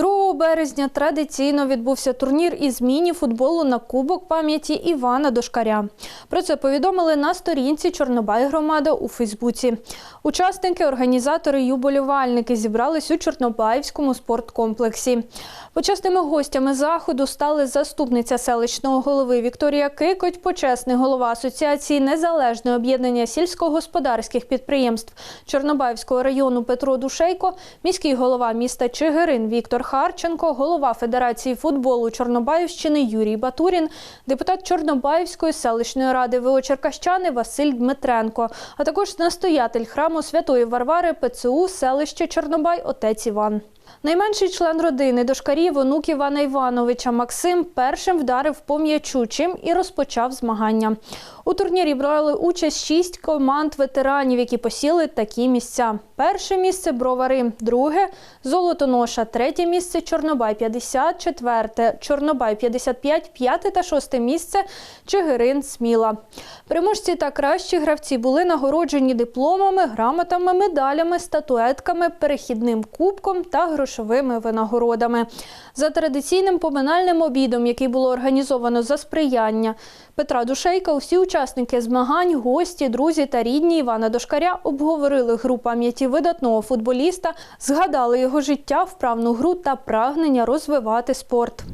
2 березня традиційно відбувся турнір із міні-футболу на Кубок пам'яті Івана Дошкаря. Про це повідомили на сторінці Чорнобай громада у Фейсбуці. Учасники, організатори і уболівальники зібрались у Чорнобаївському спорткомплексі. Почесними гостями заходу стали заступниця селищного голови Вікторія Кикоть, почесний голова Асоціації Незалежне об'єднання сільськогосподарських підприємств Чорнобаївського району Петро Душейко, міський голова міста Чигирин Віктор Харченко, голова Федерації футболу Чорнобаївщини Юрій Батурін, депутат Чорнобаївської селищної ради Виочеркащани Василь Дмитренко, а також настоятель храму Святої Варвари ПЦУ селище Чорнобай отець Іван. Найменший член родини дошкарів онук Івана Івановича Максим першим вдарив по м'ячу, чим і розпочав змагання. У турнірі брали участь шість команд ветеранів, які посіли такі місця. Перше місце бровари, друге золотоноша, третє місце Чорнобай 50, четверте Чорнобай 55, п'яте та шосте місце Чигирин Сміла. Переможці та кращі гравці були нагороджені дипломами, грамотами, медалями, статуетками, перехідним кубком та грошовими винагородами. За традиційним поминальним обідом, який було організовано за сприяння Петра Душейка, усі учасники змагань, гості, друзі та рідні Івана Дошкаря обговорили гру пам'яті видатного футболіста, згадали його життя, вправну гру та прагнення розвивати спорт.